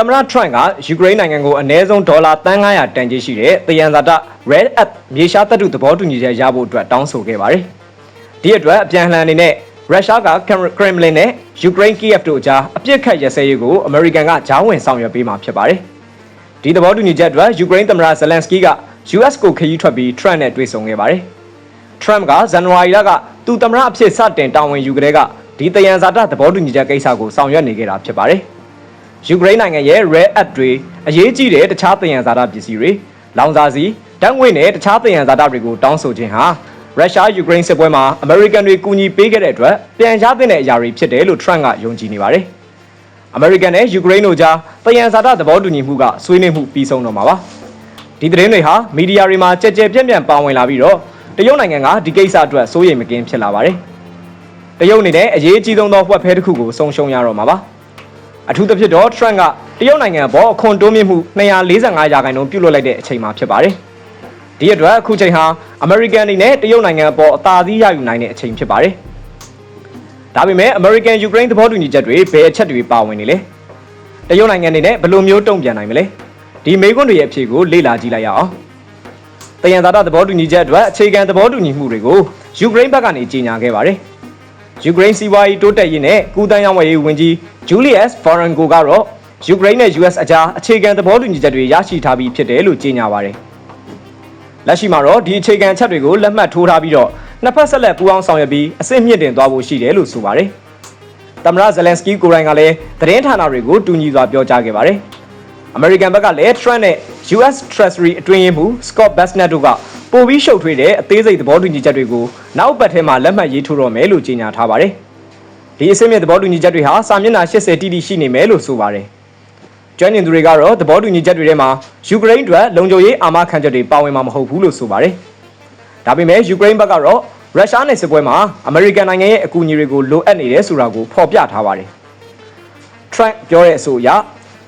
သမ္မတထရန့်ကယူကရိန်းနိုင်ငံကိုအနည်းဆုံးဒေါ်လာတန်900တန်ကြီးရှိတဲ့တယံဇာတ Red Up မြေရှားတပ်တုသဘောတူညီချက်ရဖို့အတွက်တောင်းဆိုခဲ့ပါတယ်။ဒီအတွက်အပြန်အလှန်အနေနဲ့ရုရှားကခရမ်မလင်နဲ့ယူကရိန်းကီယက်တို့ကြားအပြစ်ခတ်ရစဲရေးကိုအမေရိကန်ကဂျားဝင်ဆောင်ရွက်ပေးမှာဖြစ်ပါတယ်။ဒီသဘောတူညီချက်အတွက်ယူကရိန်းသမ္မတဇလန်စကီက US ကိုခရီးထွက်ပြီးထရန့်နဲ့တွေ့ဆုံခဲ့ပါတယ်။ Trump ကဇန်နဝါရီလကသူသမ္မတအဖြစ်စတင်တာဝန်ယူကြတဲ့ကဒီတယံဇာတသဘောတူညီချက်ကိစ္စကိုဆောင်ရွက်နေခဲ့တာဖြစ်ပါတယ်။ ယူကရိန်းနိုင်ငံရဲ့ Red App တွေအရေးကြီးတဲ့တခြားတယံဇာတပစ္စည်းတွေလောင်စာဆီဓာတ်ငွေ့နဲ့တခြားတယံဇာတတွေကိုတောင်းဆိုခြင်းဟာရုရှားယူကရိန်းစစ်ပွဲမှာအမေရိကန်တွေကူညီပေးခဲ့တဲ့အတွက်ပြန်ရသင့်တဲ့အရာတွေဖြစ်တယ်လို့ Trump ကယုံကြည်နေပါတယ်။အမေရိကန်နဲ့ယူကရိန်းတို့ကြားတယံဇာတသဘောတူညီမှုကဆွေးနွေးမှုပြီးဆုံးတော့မှာပါ။ဒီသတင်းတွေဟာမီဒီယာတွေမှာကြက်ကြက်ပြန့်ပြန့်ပါဝင်လာပြီးတော့တရုတ်နိုင်ငံကဒီကိစ္စအတွက်စိုးရိမ်မကင်းဖြစ်လာပါတယ်။တရုတ်အနေနဲ့အရေးကြီးဆုံးသောဝက်ဖဲတစ်ခုကိုဆုံးရှုံးရတော့မှာပါ။ အထူးသဖြင့်တော့ Trump ကတရုတ်နိုင်ငံအပေါ်အခွန်တိုးမြင့်မှု245ရာခိုင်နှုန်းပြုတ်လွှတ်လိုက်တဲ့အချိန်မှာဖြစ်ပါတယ်။ဒီအတွက်အခုချိန်ဟာအမေရိကန်အနေနဲ့တရုတ်နိုင်ငံအပေါ်အသာစီးရယူနိုင်တဲ့အချိန်ဖြစ်ပါတယ်။ဒါပေမဲ့အမေရိကန်ယူကရိန်းသဘောတူညီချက်တွေဘယ်အချက်တွေပါဝင်နေလဲ။တရုတ်နိုင်ငံအနေနဲ့ဘယ်လိုမျိုးတုံ့ပြန်နိုင်မလဲ။ဒီမေးခွန်းတွေရဲ့အဖြေကိုလေ့လာကြည့်လိုက်ရအောင်။တယံသာတသဘောတူညီချက်အတွက်အခြေခံသဘောတူညီမှုတွေကိုယူကရိန်းဘက်ကနေကြေညာခဲ့ပါတယ်။ယူကရိန်းစီးပွားရေးတိုးတက်ရေးနဲ့ကုသရေးဝန်ရေးဝန်ကြီး ဂျူလီယက်ဗာရန်ကိုကတော့ယူကရိန်းနဲ့ US အကြားအခြေခံသဘောတူညီချက်တွေရရှိထားပြီးဖြစ်တယ်လို့ကြေညာပါတယ်။လက်ရှိမှာတော့ဒီအခြေခံချက်တွေကိုလက်မှတ်ထိုးထားပြီးတော့နှစ်ဖက်ဆက်လက်ပူးပေါင်းဆောင်ရွက်ပြီးအဆင့်မြင့်တင်သွားဖို့ရှိတယ်လို့ဆိုပါတယ်။သမ္မတဇလန်စကီကိုယ်တိုင်ကလည်းသတင်းဌာနတွေကိုတူညီစွာပြောကြားခဲ့ပါတယ်။အမေရိကန်ဘက်ကလည်း Trump နဲ့ US Treasury အတွင်းရေးမှူး Scott Bessent တို့ကပိုပြီးရှုပ်ထွေးတဲ့အသေးစိတ်သဘောတူညီချက်တွေကိုနောက်ပတ်ထဲမှာလက်မှတ်ရေးထိုးတော့မယ်လို့ကြေညာထားပါတယ်။ ဒီအစင်းမြင့်သဘောတူညီချက်တွေဟာစာမျက်နှာ80တိတိရှိနေမယ်လို့ဆိုပါတယ်။ကျွမ်းကျင်သူတွေကတော့သဘောတူညီချက်တွေထဲမှာယူကရိန်းအတွက်လုံခြုံရေးအာမခံချက်တွေပါဝင်မှာမဟုတ်ဘူးလို့ဆိုပါတယ်။ဒါပေမဲ့ယူကရိန်းဘက်ကတော့ရုရှားနဲ့စစ်ပွဲမှာအမေရိကန်နိုင်ငံရဲ့အကူအညီတွေကိုလိုအပ်နေတယ်ဆိုတာကိုဖော်ပြထားပါတယ်။ Trump ပြောတဲ့အဆိုအရ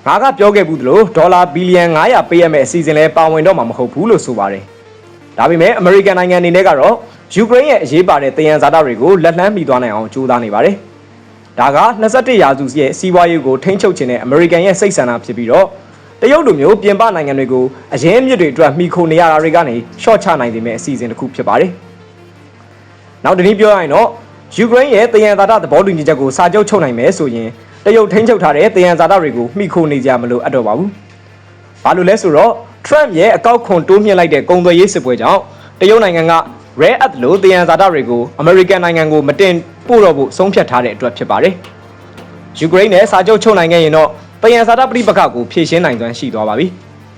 ငါကပြောခဲ့ဘူးသလိုဒေါ်လာဘီလီယံ900ပေးရမယ့်အစီအစဉ်လဲပါဝင်တော့မှာမဟုတ်ဘူးလို့ဆိုပါတယ်။ဒါပေမဲ့အမေရိကန်နိုင်ငံအနေနဲ့ကတော့ယူကရိန်းရဲ့အရေးပါတဲ့တယံဇာတတွေကိုလက်လှမ်းမိသွားနိုင်အောင်ကြိုးစားနေပါတယ်။ ဒါက21ရာစုရဲ့စီးပွားရေးကိုထိန်းချုပ်ခြင်းနဲ့အမေရိကန်ရဲ့စိတ်ဆန္ဒဖြစ်ပြီးတော့တရုတ်လိုမျိုးပြင်ပနိုင်ငံတွေကိုအရင်အမြစ်တွေအတွက်မှီခိုနေရတာတွေကနေရှော့ချနိုင်နေမယ့်အစီအစဉ်တစ်ခုဖြစ်ပါတယ်။နောက်တစ်နည်းပြောရရင်တော့ယူကရိန်းရဲ့တယံဇာတသဘောတူညီချက်ကိုစာချုပ်ချုပ်နိုင်မယ်ဆိုရင်တရုတ်ထိန်းချုပ်ထားတဲ့တယံဇာတတွေကိုမှီခိုနေကြမလို့အပ်တော့ပါဘူး။ဘာလို့လဲဆိုတော့ Trump ရဲ့အကောက်ခွန်တိုးမြှင့်လိုက်တဲ့ကုန်သွယ်ရေးစစ်ပွဲကြောင့်တရုတ်နိုင်ငံက Rare Earth လို့တယံဇာတတွေကို American နိုင်ငံကိုမတင်ပို့တော့ဖို့ဆုံးဖြတ်ထားတဲ့အတွက်ဖြစ်ပါတယ်။ယူကရိန်းနဲ့စာချုပ်ချုပ်နိုင်ခဲ့ရင်တော့တယံဇာတပြိပခကိုဖြည့်ရှင်းနိုင်စွမ်းရှိသွားပါပြီ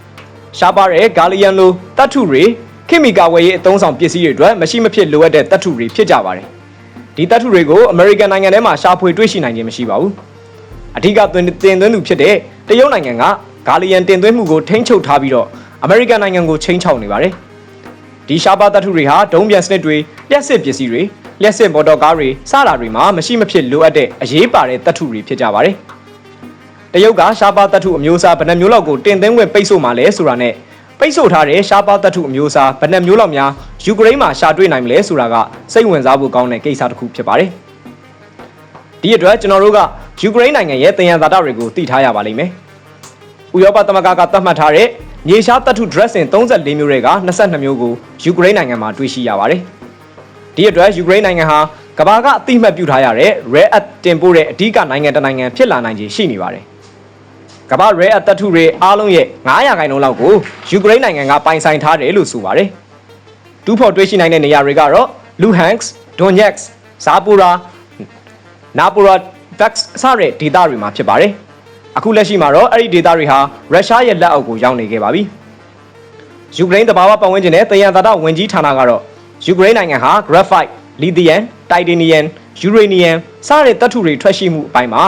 ။ရှားပါတဲ့ဂါလီယန်လိုတတ်ထုတွေခိမီကာဝယ်ရေးအသုံးဆောင်ပစ္စည်းတွေအတွက်မရှိမဖြစ်လိုအပ်တဲ့တတ်ထုတွေဖြစ်ကြပါတယ်။ဒီတတ်ထုတွေကို American နိုင်ငံထဲမှာရှာဖွေတွေ့ရှိနိုင်ခြင်းမရှိပါဘူး။အထူးကတင်သွင်းသူဖြစ်တဲ့တရုတ်နိုင်ငံကဂါလီယန်တင်သွင်းမှုကိုထိန်းချုပ်ထားပြီးတော့အမေရိကန်နိုင်ငံကိုချိန်ချောက်နေပါတယ်။ ဒီရှားပါတတ်ထုတွေဟာဒုံးပြန်စနစ်တွေလျှက်စစ်ပစ္စည်းတွေလျှက်စစ်မော်တော်ကားတွေစတာတွေမှာမရှိမဖြစ်လိုအပ်တဲ့အရေးပါတဲ့တတ်ထုတွေဖြစ်ကြပါတယ်။တရုတ်ကရှားပါတတ်ထုအမျိုးအစားဘယ်နှမျိုးလောက်ကိုတင်သွင်းခွင့်ပိတ်ဆို့မှလဲဆိုတာနဲ့ပိတ်ဆို့ထားတဲ့ရှားပါတတ်ထုအမျိုးအစားဘယ်နှမျိုးလောက်များယူကရိန်းမှာရှာတွေ့နိုင်မလဲဆိုတာကစိတ်ဝင်စားဖို့ကောင်းတဲ့ကိစ္စတစ်ခုဖြစ်ပါတယ်။ဒီအတွက်ကျွန်တော်တို့ကယူကရိန်းနိုင်ငံရဲ့တယံဇာတတွေကိုသိထားရပါလိမ့်မယ်။ဥရောပသမဂ္ဂကသတ်မှတ်ထားတဲ့ မြေရှားတတ်ထု dressing 34မျိုးတွေက22မျိုးကိုယူကရိန်းနိုင်ငံမှာတွေ့ရှိရပါတယ်။ဒီအတွက်ယူကရိန်းနိုင်ငံဟာကမ္ဘာကအသိမှတ်ပြုထားရတဲ့ rare earth တင်ပို့တဲ့အဓိကနိုင်ငံတစ်နိုင်ငံဖြစ်လာနိုင်ခြေရှိနေပါတယ်။ကမ္ဘာ rare earth တတ်ထုတွေအားလုံးရဲ့900ခိုင်နှုန်းလောက်ကိုယူကရိန်းနိုင်ငံကပိုင်ဆိုင်ထားတယ်လို့ဆိုပါတယ်။တူးဖော်တွေ့ရှိနိုင်တဲ့နေရာတွေကတော့ Luhansk, Donetsk, Zaporizhzhia, Napoleon Vex စတဲ့ဒေသတွေမှာဖြစ်ပါတယ်။ အခုလက်ရှိမှာတော့အဲ့ဒီဒေသတွေဟာရုရှားရဲ့လက်အောက်ကိုရောက်နေခဲ့ပါပြီ။ယူကရိန်းတဘာဝပတ်ဝန်းကျင်နဲ့တယံဇာတဝင်ကြီးဌာနကတော့ယူကရိန်းနိုင်ငံဟာ graphite, lithium, titanium, uranium စတဲ့သတ္တုတွေထွက်ရှိမှုအပိုင်းမှာ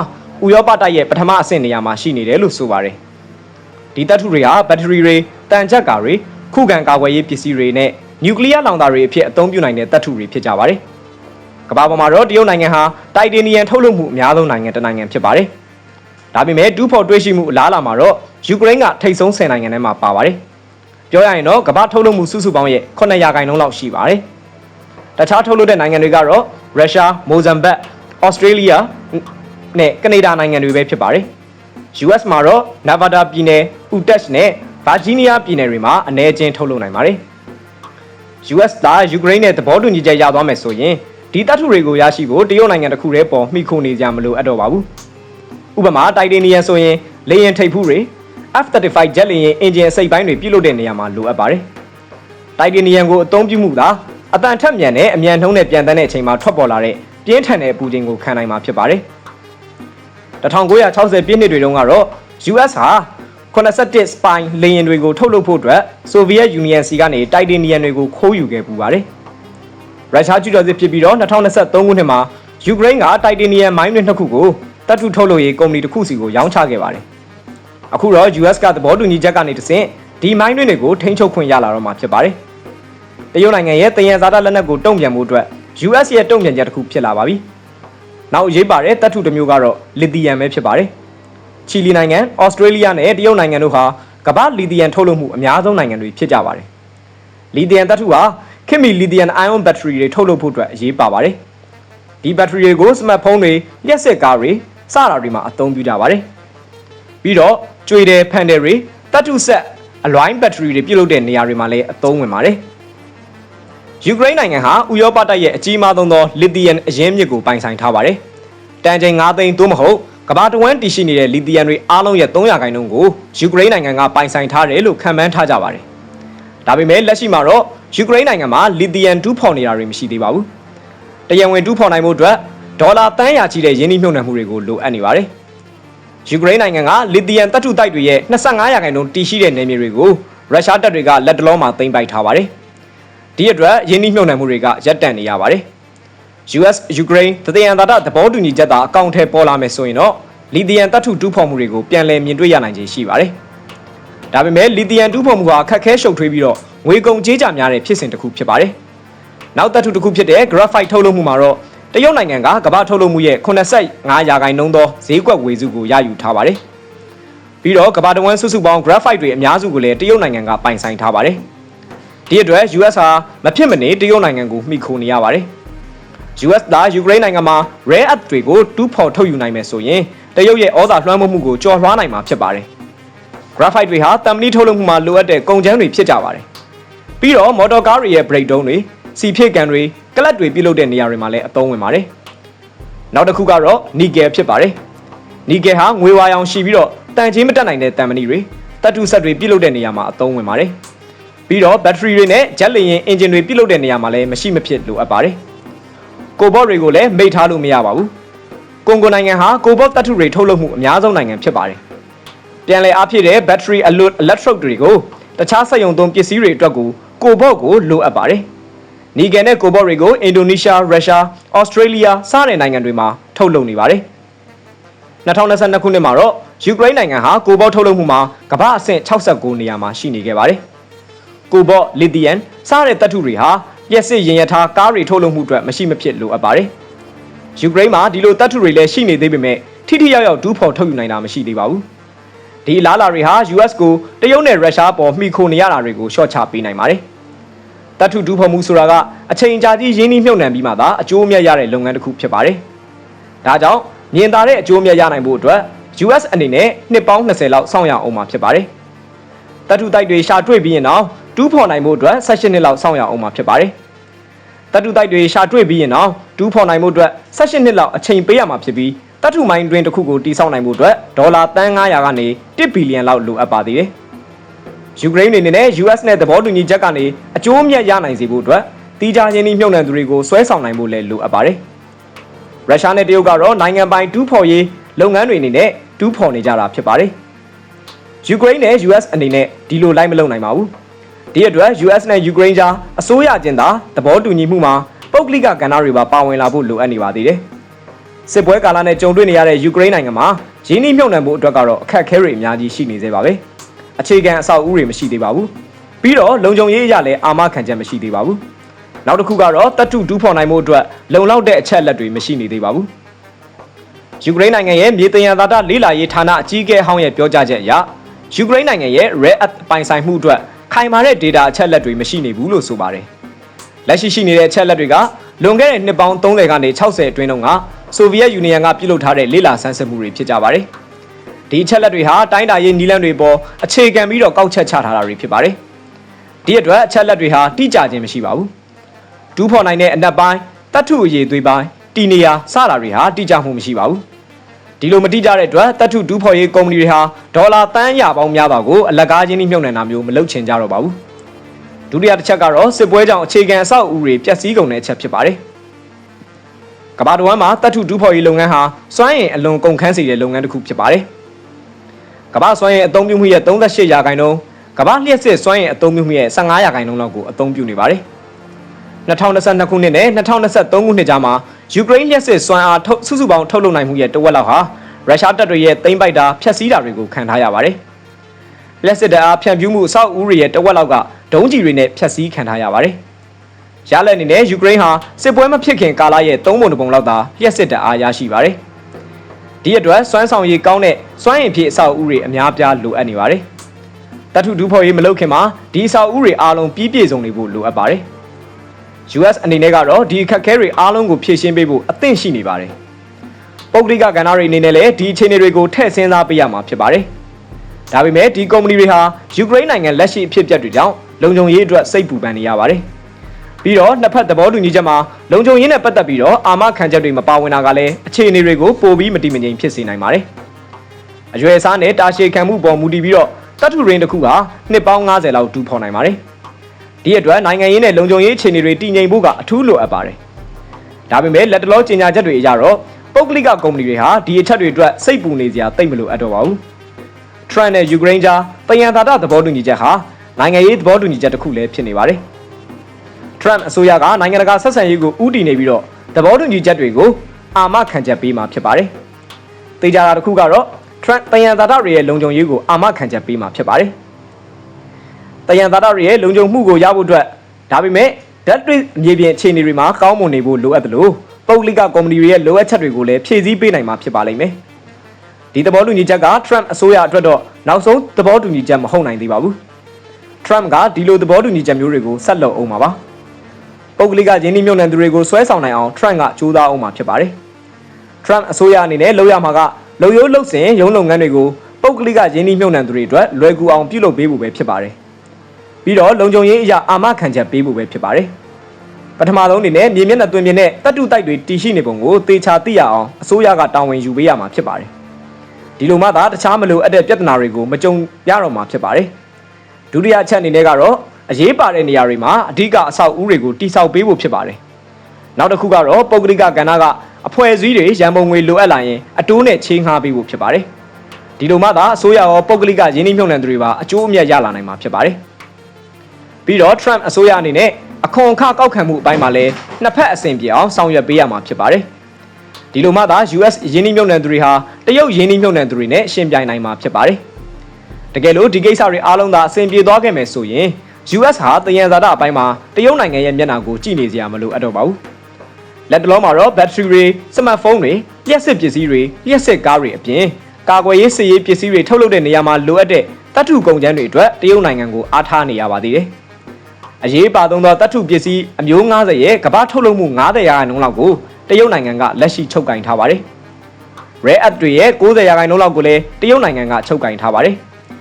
ဥရောပတိုက်ရဲ့ပထမအဆင့်နေရာမှာရှိနေတယ်လို့ဆိုပါတယ်။ဒီသတ္တုတွေဟာဘက်ထရီတွေ၊တန်ကြပ်ကာတွေ၊ခုခံကာကွယ်ရေးပစ္စည်းတွေနဲ့နျူကလ িয়ার လောင်စာတွေအဖြစ်အသုံးပြုနိုင်တဲ့သတ္တုတွေဖြစ်ကြပါတယ်။ကမ္ဘာပေါ်မှာတော့တရုတ်နိုင်ငံဟာတိုက်တေနီယမ်ထုတ်လုပ်မှုအများဆုံးနိုင်ငံတစ်နိုင်ငံဖြစ်ပါတယ်။ ဒါပေမဲ့ဒူးဖော်တွေးရှိမှုအလားအလာမှာတော့ယူကရိန်းကထိပ်ဆုံး10နိုင်ငံထဲမှာပါပါတယ်။ပြောရရင်တော့ကမ္ဘာထုတ်လုပ်မှုစုစုပေါင်းရဲ့9ရာခိုင်နှုန်းလောက်ရှိပါတယ်။တခြားထုတ်လုပ်တဲ့နိုင်ငံတွေကတော့ရုရှား၊မိုဇမ်ဘတ်၊ဩစတြေးလျနဲ့ကနေဒါနိုင်ငံတွေပဲဖြစ်ပါတယ်။ US မှာတော့ Nevada ပြည်နယ် Utah နဲ့ Virginia ပြည်နယ်တွေမှာအ ਨੇ ချင်းထုတ်လုပ်နိုင်ပါတယ်။ US သားယူကရိန်းနဲ့သဘောတူညီချက်ရသွားမယ်ဆိုရင်ဒီတပ်ထုတွေကိုရရှိဖို့တရုတ်နိုင်ငံတစ်ခုတည်းပေါ်မှီခိုနေကြမလို့အပ်တော့ပါဘူး။ ဥပမာတိုက်တေနီယံဆိုရင်လေယာဉ်ထိပ်ဖူးတွေ F35 ဂျက်လေယာဉ်အင်ဂျင်အစိတ်ပိုင်းတွေပြုလုပ်တဲ့နေရာမှာလိုအပ်ပါတယ်။တိုက်တေနီယံကိုအသုံးပြုမှုသာအတန်ထက်မြန်တဲ့အမြန်နှုံးနဲ့ပြန်တန်းတဲ့အချိန်မှာထွက်ပေါ်လာတဲ့ပြင်းထန်တဲ့အပူချိန်ကိုခံနိုင်မှာဖြစ်ပါတယ်။1960ပြည့်နှစ်တွေတုန်းကတော့ US ဟာ87 spy လေယာဉ်တွေကိုထုတ်လုပ်ဖို့အတွက် Soviet Union စီကနေတိုက်တေနီယံတွေကိုခိုးယူခဲ့ပူပါတယ်။ရုရှားကျူးကျော်စစ်ဖြစ်ပြီးတော့2023ခုနှစ်မှာယူကရိန်းကတိုက်တေနီယံမိုင်းတွေနှစ်ခုကို တပ်ထုထုတ်လုပ်ရေးကုမ္ပဏီတစ်ခုစီကိုရောင်းချခဲ့ပါတယ်။အခုတော့ US ကသဘောတူညီချက်ကနေတဆင့်ဒီမိုင်းတွေတွေကိုထိန်းချုပ်ခွင့်ရလာတော့မှာဖြစ်ပါတယ်။တရုတ်နိုင်ငံရဲ့တယံဇာတလက်နက်ကိုတုံ့ပြန်မှုအတွက် US ရဲ့တုံ့ပြန်ချက်တစ်ခုဖြစ်လာပါပြီ။နောက်ရေးပါတဲ့တပ်ထုတစ်မျိုးကတော့လီသီယမ်ပဲဖြစ်ပါတယ်။ချီလီနိုင်ငံ၊ဩစတြေးလျနဲ့တရုတ်နိုင်ငံတို့ဟာကမ္ဘာလီသီယမ်ထုတ်လုပ်မှုအများဆုံးနိုင်ငံတွေဖြစ်ကြပါတယ်။လီသီယမ်တပ်ထုဟာခင်မီလီသီယမ်အိုင်အွန်ဘက်ထရီတွေထုတ်လုပ်ဖို့အတွက်အရေးပါပါတယ်။ဒီဘက်ထရီတွေကိုစမတ်ဖုန်းတွေ၊လျှက်စစ်ကားတွေ စတာတွေမှာအသုံးပြုကြပါတယ်။ပြီးတော့ကျွေတယ်ဖန်တယ်တွေတပ်ထုဆက်အလွိုင်းဘက်ထရီတွေပြုတ်လုတဲ့နေရာတွေမှာလည်းအသုံးဝင်ပါတယ်။ယူကရိန်းနိုင်ငံဟာဥရောပတိုက်ရဲ့အကြီးမားဆုံးသောလီသီယမ်အရင်းမြစ်ကိုပိုင်ဆိုင်ထားပါတယ်။တန်ချိန်9သိန်းသို့မဟုတ်ကမ္ဘာတဝန်းတည်ရှိနေတဲ့လီသီယမ်တွေအားလုံးရဲ့300ခိုင်နှုန်းကိုယူကရိန်းနိုင်ငံကပိုင်ဆိုင်ထားတယ်လို့ခန့်မှန်းထားကြပါတယ်။ဒါပေမဲ့လက်ရှိမှာတော့ယူကရိန်းနိုင်ငံမှာလီသီယမ်တူးဖော်နေတာတွေမရှိသေးပါဘူး။တရားဝင်တူးဖော်နိုင်မှုအတွက် ဒေါ်လာတန်းရာချီတဲ့ယင်းနှိမ့်နှံမှုတွေကိုလိုအပ်နေပါတယ်။ယူကရိန်းနိုင်ငံကလီသီယမ်တပ်ထုတိုက်တွေရဲ့25ရာခိုင်နှုန်းတည်ရှိတဲ့နယ်မြေတွေကိုရုရှားတပ်တွေကလက်တလုံးမှာသိမ်းပိုက်ထားပါတယ်။ဒီအတွက်ယင်းနှိမ့်နှံမှုတွေကရပ်တန့်နေရပါတယ်။ US Ukraine တသယံသာတသဘောတူညီချက်သာအကောင့်ထဲပေါ်လာမယ်ဆိုရင်တော့လီသီယမ်တပ်ထုတူးဖော်မှုတွေကိုပြန်လည်မြင်တွေ့ရနိုင်ခြေရှိပါတယ်။ဒါပေမဲ့လီသီယမ်တူးဖော်မှုဟာခက်ခဲရှုပ်ထွေးပြီးတော့ငွေကုန်ကြေးကြများတဲ့ဖြစ်စဉ်တစ်ခုဖြစ်ပါတယ်။နောက်တပ်ထုတစ်ခုဖြစ်တဲ့ graphite ထုတ်လုပ်မှုမှာတော့ တရုတ်နိုင်ငံကကမ္ဘာထုတ်လုပ်မှုရဲ့85ရာခိုင်နှုန်းသောဈေးကွက်ဝေစုကိုရယူထားပါတယ်။ပြီးတော့ကမ္ဘာတဝန်းစုစုပေါင်း graphite တွေအများစုကိုလည်းတရုတ်နိုင်ငံကပိုင်ဆိုင်ထားပါတယ်။ဒီအတွက် US ဟာမဖြစ်မနေတရုတ်နိုင်ငံကိုမှီခိုနေရပါတယ်။ US သားယူကရိန်းနိုင်ငံမှာ rare earth တွေကိုတူးဖော်ထုတ်ယူနိုင်မယ်ဆိုရင်တရုတ်ရဲ့ဩဇာလွှမ်းမိုးမှုကိုကျော်လွှားနိုင်မှာဖြစ်ပါတယ်။ graphite တွေဟာတမ်မဏိထုတ်လုပ်မှုမှာလိုအပ်တဲ့ကုန်ကျန်းတွေဖြစ်ကြပါတယ်။ပြီးတော့မော်တော်ကားတွေရဲ့ brake တုံးတွေ စီဖြည့်ကန်တွေကလတ်တွေပြုလုပ်တဲ့နေရာတွေမှာလည်းအသုံးဝင်ပါတယ်။နောက်တစ်ခုကတော့ nickel ဖြစ်ပါတယ်။ nickel ဟာငွေဝါရောင်ရှိပြီးတော့တန်ချင်းမတက်နိုင်တဲ့တံမဏိတွေတပ်တုဆက်တွေပြုလုပ်တဲ့နေရာမှာအသုံးဝင်ပါတယ်။ပြီးတော့ဘက်ထရီတွေနဲ့ဂျက်လေယာဉ်အင်ဂျင်တွေပြုလုပ်တဲ့နေရာမှာလည်းမရှိမဖြစ်လိုအပ်ပါတယ်။ကိုဘော့တွေကိုလည်းမိတ်ထားလို့မရပါဘူး။ကွန်ဂိုနိုင်ငံဟာကိုဘော့တပ်ထုတွေထုတ်လုပ်မှုအများဆုံးနိုင်ငံဖြစ်ပါတယ်။ပြန်လည်အားဖြည့်တဲ့ဘက်ထရီအလွတ် electrode တွေကိုတခြားစက်ရုံသုံးပစ္စည်းတွေအတွက်ကိုကိုဘော့ကိုလိုအပ်ပါတယ်။ နီဂယ်နဲ့ကိုဘော့တွေကိုအင်ဒိုနီးရှား၊ရုရှား၊ဩစတြေးလျစတဲ့နိုင်ငံတွေမှာထုတ်လုပ်နေပါတယ်။2022ခုနှစ်မှာတော့ယူကရိန်းနိုင်ငံဟာကိုဘော့ထုတ်လုပ်မှုမှာကမ္ဘာအဆင့်69နေရာမှာရှိနေခဲ့ပါတယ်။ကိုဘော့လီသီယမ်စတဲ့တပ်ထုတွေဟာလျှက်စစ်ရင်ရထားကားတွေထုတ်လုပ်မှုအတွက်မရှိမဖြစ်လိုအပ်ပါတယ်။ယူကရိန်းမှာဒီလိုတပ်ထုတွေလည်းရှိနေသေးပေမဲ့ထိထိရောက်ရောက်ဒူးဖော်ထုတ်ယူနိုင်တာမရှိသေးပါဘူး။ဒီလားလာတွေဟာ US ကိုတရုတ်နဲ့ရုရှားပေါ်မှီခိုနေရတာတွေကိုရှော့ချပေးနိုင်ပါတယ်။ တပ်ထုဒူးဖော်မှုဆိုတာကအချိန်ကြာကြီးရင်းနှီးမြှုပ်နှံပြီးမှသာအကျိုးအမြတ်ရတဲ့လုပ်ငန်းတစ်ခုဖြစ်ပါတယ်။ဒါကြောင့်မြင်သာတဲ့အကျိုးအမြတ်ရနိုင်ဖို့အတွက် US အနေနဲ့နှစ်ပေါင်း20လောက်စောင့်ရအောင်မှာဖြစ်ပါတယ်။တပ်ထုတိုက်တွေရှာတွေ့ပြီးရင်တော့တူးဖော်နိုင်ဖို့အတွက်16နှစ်လောက်စောင့်ရအောင်မှာဖြစ်ပါတယ်။တပ်ထုတိုက်တွေရှာတွေ့ပြီးရင်တော့တူးဖော်နိုင်ဖို့အတွက်16နှစ်လောက်အချိန်ပေးရမှာဖြစ်ပြီးတပ်ထုမိုင်းတွင်တစ်ခုကိုတိစောက်နိုင်ဖို့အတွက်ဒေါ်လာတန်း900ကနေ1ဘီလီယံလောက်လိုအပ်ပါသေးတယ်။ ယူကရိန်းအနေနဲ့ US နဲ့သဘောတူညီချက်ကနေအကျိုးအမြတ်ရနိုင်စေဖို့အတွက်တီးခြားရင်းနှီးမြှုပ်နှံသူတွေကိုဆွဲဆောင်နိုင်ဖို့လည်းလိုအပ်ပါတယ်။ရုရှားနဲ့တရုတ်ကတော့နိုင်ငံပိုင်တူးဖော်ရေးလုပ်ငန်းတွေအနေနဲ့တူးဖော်နေကြတာဖြစ်ပါတယ်။ယူကရိန်းနဲ့ US အနေနဲ့ဒီလိုလိုက်မလုပ်နိုင်ပါဘူး။ဒီအတွက် US နဲ့ယူကရိန်းကြားအစိုးရချင်းသာသဘောတူညီမှုမှာပုတ်ကလိကကဏ္ဍတွေပါပါဝင်လာဖို့လိုအပ်နေပါသေးတယ်။စစ်ပွဲကာလနဲ့ကြုံတွေ့နေရတဲ့ယူကရိန်းနိုင်ငံမှာရင်းနှီးမြှုပ်နှံဖို့အတွက်ကတော့အခက်အခဲတွေအများကြီးရှိနေသေးပါပဲ။ အခြေခံအဆောက်အဦတွေမရှိသေးပါဘူး။ပြီးတော့လုံခြုံရေးအရလည်းအာမခံချက်မရှိသေးပါဘူး။နောက်တစ်ခုကတော့တပ်ထုတူးဖော်နိုင်မှုအတွက်လုံလောက်တဲ့အချက်လက်တွေမရှိနေသေးပါဘူး။ယူကရိန်းနိုင်ငံရဲ့မြေတယံသာတလေးလာရေးဌာနအကြီးအကဲဟောင်းရဲ့ပြောကြားချက်အရယူကရိန်းနိုင်ငံရဲ့ Rare Earth ပိုင်ဆိုင်မှုအတွက်ခိုင်မာတဲ့ data အချက်လက်တွေမရှိနေဘူးလို့ဆိုပါတယ်။လက်ရှိရှိနေတဲ့အချက်လက်တွေကလွန်ခဲ့တဲ့နှစ်ပေါင်း30ကနေ60အတွင်းတုန်းကဆိုဗီယက်ယူနီယံကပြုလုပ်ထားတဲ့လေးလာဆန်းစစ်မှုတွေဖြစ်ကြပါတယ်။ ဒီဒီအချက်လက်တွေဟာတိုင်းတာရေးနီလန်းတွေပေါ်အခြေခံပြီးတော့ကောက်ချက်ချထားတာတွေဖြစ်ပါတယ်ဒီအတွက်အချက်လက်တွေဟာတိကျခြင်းမရှိပါဘူးဒူးဖော်နိုင်တဲ့အနက်ပိုင်းတတ်ထုအရေးသွေးပိုင်းတီနေယာစတာတွေဟာတိကျမှုမရှိပါဘူးဒီလိုမတိကျတဲ့အတွက်တတ်ထုဒူးဖော်ရေးကုမ္ပဏီတွေဟာဒေါ်လာတန်းရပေါင်းများစွာကိုအလကားချင်းနှိမ့်နှံတာမျိုးမလုပ်ချင်ကြတော့ပါဘူးဒုတိယတစ်ချက်ကတော့စစ်ပွဲကြောင့်အခြေခံအဆောက်အဦတွေပျက်စီးကုန်တဲ့အချက်ဖြစ်ပါတယ်ကမ္ဘာတော်မှာတတ်ထုဒူးဖော်ရေးလုပ်ငန်းဟာစွမ်းအင်အလွန်ကုန်ခန်းစေတဲ့လုပ်ငန်းတစ်ခုဖြစ်ပါတယ် ကမ္ဘာစွမ်းအင်အသုံးပြုမှုရဲ့38ရာခိုင်နှုန်းကမ္ဘာလျှက်စစ်စွမ်းအင်အသုံးပြုမှုရဲ့15ရာခိုင်နှုန်းလောက်ကိုအသုံးပြုနေပါတယ်2022ခုနှစ်နဲ့2023ခုနှစ်ကြားမှာယူကရိန်းလျှက်စစ်စွမ်းအားထုတ်စုစုပေါင်းထုတ်လုပ်နိုင်မှုရဲ့တဝက်လောက်ဟာရုရှားတပ်တွေရဲ့သိမ်းပိုက်တာဖျက်ဆီးတာတွေကိုခံထားရပါတယ်။လျှက်စစ်တပ်အားဖြန့်ဖြူးမှုအဆောက်အဦတွေရဲ့တဝက်လောက်ကဒုံးကျည်တွေနဲ့ဖျက်ဆီးခံထားရပါတယ်။ရလက်အနေနဲ့ယူကရိန်းဟာစစ်ပွဲမဖြစ်ခင်ကာလရဲ့သုံးပုံတစ်ပုံလောက်သာလျှက်စစ်တပ်အားရရှိပါတယ်။ ဒီအတွက်စွမ်းဆောင်ရည်ကောင်းတဲ့စွမ်းအင်ဖြည့်အဆောက်အဦတွေအများပြားလိုအပ်နေပါတယ်။တထုဒူးဖော်ရေးမလုပ်ခင်မှာဒီအဆောက်အဦတွေအားလုံးပြီးပြည့်စုံနေဖို့လိုအပ်ပါတယ်။ US အနေနဲ့ကတော့ဒီအခက်အခဲတွေအားလုံးကိုဖြေရှင်းပေးဖို့အသင့်ရှိနေပါတယ်။ပုဂ္ဂလိကကဏ္ဍတွေအနေနဲ့လည်းဒီအခြေအနေတွေကိုထည့်စဉ်းစားပေးရမှာဖြစ်ပါတယ်။ဒါပေမဲ့ဒီကုမ္ပဏီတွေဟာယူကရိန်းနိုင်ငံလက်ရှိအဖြစ်အပျက်တွေကြောင့်လုံခြုံရေးအတွက်စိတ်ပူပန်နေရပါတယ်။ ပြီးတော့နှစ်ဖက်သဘောတူညီချက်မှာလုံခြုံရေးနဲ့ပတ်သက်ပြီးတော့အာမခံချက်တွေမပါဝင်တာကလည်းအခြေအနေတွေကိုပိုပြီးမတည်မငြိမ်ဖြစ်စေနိုင်ပါတယ်။အရွယ်အစားနဲ့တာရှည်ခံမှုပေါ်မူတည်ပြီးတော့တတ်ထူရင်းတစ်ခုဟာနှစ်ပေါင်း90လောက်တူဖော်နိုင်ပါတယ်။ဒီအတွက်နိုင်ငံရေးနဲ့လုံခြုံရေးအခြေအနေတွေတည်ငြိမ်ဖို့ကအထူးလိုအပ်ပါတယ်။ဒါပေမဲ့လက်တလောကြေညာချက်တွေအရတော့ပုဂ္ဂလိကကုမ္ပဏီတွေဟာဒီအချက်တွေအတွက်စိတ်ပူနေစရာတိတ်မလိုအပ်တော့ပါဘူး။ Trump နဲ့ Ukraine ကြားတယံသာတသဘောတူညီချက်ဟာနိုင်ငံရေးသဘောတူညီချက်တစ်ခုလည်းဖြစ်နေပါတယ်။ Trump အစိုးရကနိုင်ငံတကာဆက်ဆံရေးကိုဥတည်နေပြီးတော့သဘောတူညီချက်တွေကိုအာမခံချက်ပေးမှာဖြစ်ပါတယ်။တေချာတာတစ်ခုကတော့ Trump တယံသာတတွေရဲ့လုံခြုံရေးကိုအာမခံချက်ပေးမှာဖြစ်ပါတယ်။တယံသာတတွေရဲ့လုံခြုံမှုကိုရဖို့အတွက်ဒါပေမဲ့ဓာတ်တွေမြေပြင်အခြေအနေတွေမှာကောင်းမွန်နေဖို့လိုအပ်တယ်လို့ပုဂ္ဂလိကကုမ္ပဏီတွေရဲ့လိုအပ်ချက်တွေကိုလည်းဖြည့်ဆည်းပေးနိုင်မှာဖြစ်ပါလိမ့်မယ်။ဒီသဘောတူညီချက်က Trump အစိုးရအတွက်တော့နောက်ဆုံးသဘောတူညီချက်မဟုတ်နိုင်သေးပါဘူး။ Trump ကဒီလိုသဘောတူညီချက်မျိုးတွေကိုဆက်လုပ်အောင်ပါပါ။ ပုဂ္ဂလိကရင်းနှီးမြှုပ်နှံသူတွေကိုဆွဲဆောင်နိုင်အောင် Trump ကကြိုးစားအောင်မှာဖြစ်ပါတယ်။ Trump အစိုးရအနေနဲ့လုပ်ရမှာကလုံရိုးလုံစင်ရုံးလုပ်ငန်းတွေကိုပုဂ္ဂလိကရင်းနှီးမြှုပ်နှံသူတွေအတွက်လွယ်ကူအောင်ပြုလုပ်ပေးဖို့ပဲဖြစ်ပါတယ်။ပြီးတော့လုံခြုံရေးအရာအာမခံချက်ပေးဖို့ပဲဖြစ်ပါတယ်ပထမဆုံးအနေနဲ့မြေမျက်နှာတွင်ပြင်းတဲ့တပ်တုတိုက်တွေတည်ရှိနေပုံကိုသေချာသိရအောင်အစိုးရကတာဝန်ယူပေးရမှာဖြစ်ပါတယ်ဒီလိုမှသာတခြားမလိုအပ်တဲ့ပြဿနာတွေကိုမကြုံရတော့မှာဖြစ်ပါတယ်ဒုတိယအချက်အနေနဲ့ကတော့ အရေးပါတဲ့နေရာတွေမှာအဓိကအဆောက်အဦတွေကိုတိစောက်ပေးဖို့ဖြစ်ပါတယ်နောက်တစ်ခုကတော့ပုဂ္ဂလိကကဏ္ဍကအဖွဲ့အစည်းတွေရန်ပုံငွေလိုအပ်လာရင်အတိုးနဲ့ချင်းငှားပေးဖို့ဖြစ်ပါတယ်ဒီလိုမှသာအစိုးရရောပုဂ္ဂလိကရင်းနှီးမြှုပ်နှံသူတွေပါအကျိုးအမြတ်ရလာနိုင်မှာဖြစ်ပါတယ်ပြီးတော့ Trump အစိုးရအနေနဲ့အခွန်အခကောက်ခံမှုအပိုင်းမှာလည်းနှစ်ဖက်အဆင်ပြေအောင်ဆောင်ရွက်ပေးရမှာဖြစ်ပါတယ်။ဒီလိုမှသာ US ရင်းနှီးမြှုပ်နှံသူတွေဟာတရုတ်ရင်းနှီးမြှုပ်နှံသူတွေနဲ့ရှင်ပြိုင်နိုင်မှာဖြစ်ပါတယ်။တကယ်လို့ဒီကိစ္စတွေအားလုံးသာအဆင်ပြေသွားခဲ့မယ်ဆိုရင် US ဟာတယံဇာတအပိုင်းမှာတရုတ်နိုင်ငံရဲ့မျက်နှာကိုကြည့်နေစရာမလိုအပ်တော့ပါဘူး။လက်တလုံးမှာတော့ battery တွေစမတ်ဖုန်းတွေလျှက်စစ်ပစ္စည်းတွေလျှက်စစ်ကားတွေအပြင်ကာကွယ်ရေးစစ်ရေးပစ္စည်းတွေထုတ်လုပ်တဲ့နေရာမှာလိုအပ်တဲ့တတ်ထုကုန်ကျန်းတွေအတွက်တရုတ်နိုင်ငံကိုအားထားနေရပါသေးတယ်။အရေးပါသုံးသောတတ်ထုပစ္စည်းအမျိုး90ရဲ့ကမ္ဘာထုတ်လုပ်မှု90ရာခိုင်နှုန်းလောက်ကိုတရုတ်နိုင်ငံကလက်ရှိချုပ်ကင်ထားပါတယ်။ Rare Earth တွေရဲ့90ရာခိုင်နှုန်းလောက်ကိုလည်းတရုတ်နိုင်ငံကချုပ်ကင်ထားပါတယ်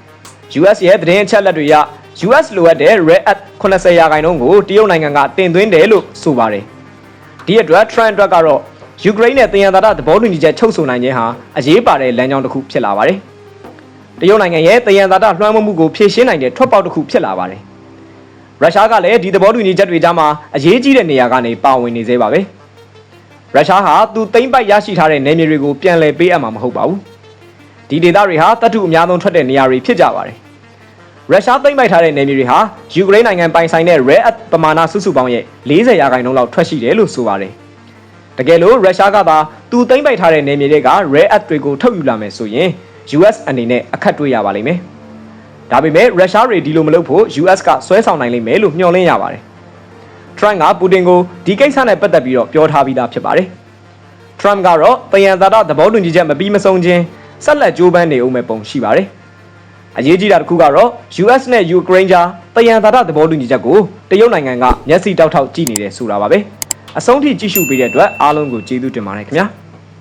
။ US ရဲ့သတင်းအချက်အလက်တွေအရ US လိုအပ်တဲ့ Rare Earth 80ရာခိုင်နှုန်းကိုတရုတ်နိုင်ငံကတင်သွင်းတယ်လို့ဆိုပါတယ်။ဒီအတွက် Trend အတွက်ကတော့ယူကရိန်းနဲ့တယံသာတသဘောတူညီချက်ချုပ်ဆိုနိုင်ခြင်းဟာအရေးပါတဲ့လမ်းကြောင်းတစ်ခုဖြစ်လာပါတယ်။တရုတ်နိုင်ငံရဲ့တယံသာတလွှမ်းမိုးမှုကိုဖြေရှင်းနိုင်တဲ့ထွက်ပေါက်တစ်ခုဖြစ်လာပါတယ်။ရုရှားကလည်းဒီသဘောတူညီချက်တွေကြားမှာအရေးကြီးတဲ့နေရာကနေပါဝင်နေသေးပါပဲရုရှားဟာသူသိမ့်ပိုက်ရရှိထားတဲ့နယ်မြေတွေကိုပြန်လည်ပေးအပ်မှာမဟုတ်ပါဘူးဒီဒေသတွေဟာတတ်ထုအများဆုံးထွက်တဲ့နေရာတွေဖြစ်ကြပါတယ် ရုရှားသိမ့်ပိုက်ထားတဲ့နယ်မြေတွေဟာယူကရိန်းနိုင်ငံပိုင်ဆိုင်တဲ့ rare earth ပမာဏစုစုပေါင်းရဲ့40ရာခိုင်နှုန်းလောက်ထွက်ရှိတယ်လို့ဆိုပါတယ်တကယ်လို့ရုရှားကသာသူသိမ့်ပိုက်ထားတဲ့နယ်မြေတွေက rare earth တွေကိုထုတ်ယူလာမယ်ဆိုရင် US အနေနဲ့အခက်တွေ့ရပါလိမ့်မယ်ဒါပေမဲ့ရုရှားတွေဒီလိုမလုပ်ဖို့ US ကဆွဲဆောင်နိုင်လိမ့်မယ်လို့မျှော်လင့်ရပါတယ်။ Trump ကပူတင်ကိုဒီကိစ္စနဲ့ပတ်သက်ပြီးတော့ပြောထားပြီးသားဖြစ်ပါတယ်။ Trump ကတော့တယံသာတသဘောတူညီချက်မပြီးမဆုံးခြင်းဆက်လက်ကြိုးပမ်းနေဦးမယ်ပုံရှိပါတယ်။ အရေးကြီးတာတစ်ခုကတော့ US နဲ့ Ukraine ကြားတယံသာတသဘောတူညီချက်ကိုတရုတ်နိုင်ငံကမျက်စိတောက်ထောက်ကြည့်နေတယ်ဆိုတာပါပဲ။အဆုံးထိကြည့်ရှုပေးတဲ့အတွက်အားလုံးကိုကျေးဇူးတင်ပါတယ်ခင်ဗျာ။